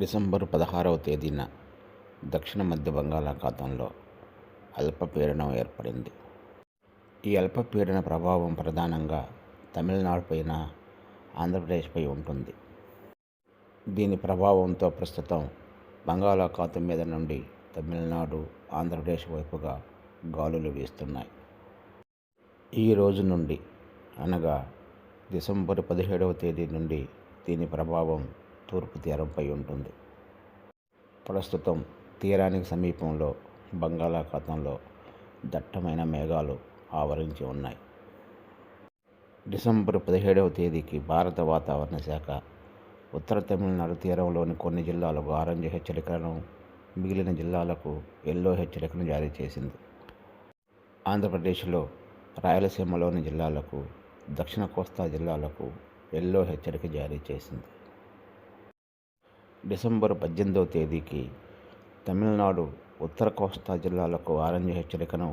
December పదహారవ తేదీన దక్షిణ మధ్య బంగాళాఖాతంలో అల్పపీడనం ఏర్పడింది. ఈ అల్పపీడన ప్రభావం ప్రధానంగా తమిళనాడు పైన ఆంధ్రప్రదేశ్పై ఉంటుంది. దీని ప్రభావంతో ప్రస్తుతం బంగాళాఖాతం మీద నుండి తమిళనాడు ఆంధ్రప్రదేశ్ వైపుగా గాలులు వీస్తున్నాయి. ఈ రోజు నుండి అనగా డిసెంబర్ పదిహేడవ తేదీ నుండి దీని ప్రభావం తూర్పు తీరంపై ఉంటుంది. ప్రస్తుతం తీరానికి సమీపంలో బంగాళాఖాతంలో దట్టమైన మేఘాలు ఆవరించి ఉన్నాయి. డిసెంబర్ పదిహేడవ తేదీకి భారత వాతావరణ శాఖ ఉత్తర తమిళనాడు తీరంలోని కొన్ని జిల్లాలకు ఆరెంజ్ హెచ్చరికలను మిగిలిన జిల్లాలకు ఎల్లో హెచ్చరికను జారీ చేసింది. ఆంధ్రప్రదేశ్లో రాయలసీమలోని జిల్లాలకు దక్షిణ కోస్తా జిల్లాలకు ఎల్లో హెచ్చరిక జారీ చేసింది. డిసెంబర్ పద్దెనిమిదవ తేదీకి తమిళనాడు ఉత్తర కోస్తా జిల్లాలకు ఆరెంజ్ హెచ్చరికను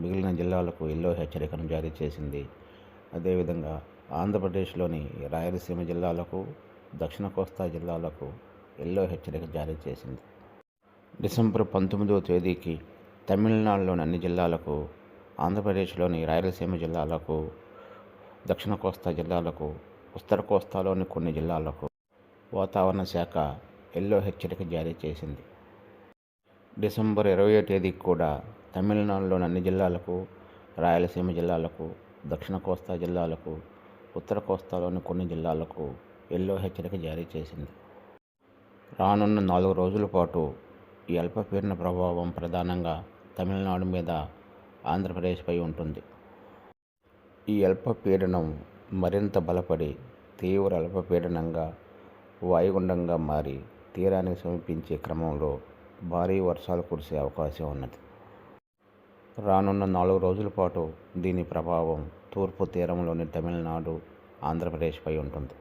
మిగిలిన జిల్లాలకు ఎల్లో హెచ్చరికను జారీ చేసింది. అదేవిధంగా ఆంధ్రప్రదేశ్లోని రాయలసీమ జిల్లాలకు దక్షిణ కోస్తా జిల్లాలకు ఎల్లో హెచ్చరిక జారీ చేసింది. డిసెంబర్ పంతొమ్మిదవ తేదీకి తమిళనాడులోని అన్ని జిల్లాలకు ఆంధ్రప్రదేశ్లోని రాయలసీమ జిల్లాలకు దక్షిణ కోస్తా జిల్లాలకు ఉత్తర కోస్తాలోని కొన్ని జిల్లాలకు వాతావరణ శాఖ ఎల్లో హెచ్చరిక జారీ చేసింది. డిసెంబర్ ఇరవై తేదీకి కూడా తమిళనాడులోని అన్ని జిల్లాలకు రాయలసీమ జిల్లాలకు దక్షిణ కోస్తా జిల్లాలకు ఉత్తర కోస్తాలోని కొన్ని జిల్లాలకు ఎల్లో హెచ్చరిక జారీ చేసింది. రానున్న నాలుగు రోజుల పాటు ఈ అల్పపీడన ప్రభావం ప్రధానంగా తమిళనాడు మీద ఆంధ్రప్రదేశ్పై ఉంటుంది. ఈ అల్పపీడనం మరింత బలపడి తీవ్ర అల్పపీడనంగా వాయుగుండంగా మారి తీరానికి సమీపించే క్రమంలో భారీ వర్షాలు కురిసే అవకాశం ఉన్నది. రానున్న నాలుగు రోజుల పాటు దీని ప్రభావం తూర్పు తీరంలోని తమిళనాడు ఆంధ్రప్రదేశ్పై ఉంటుంది.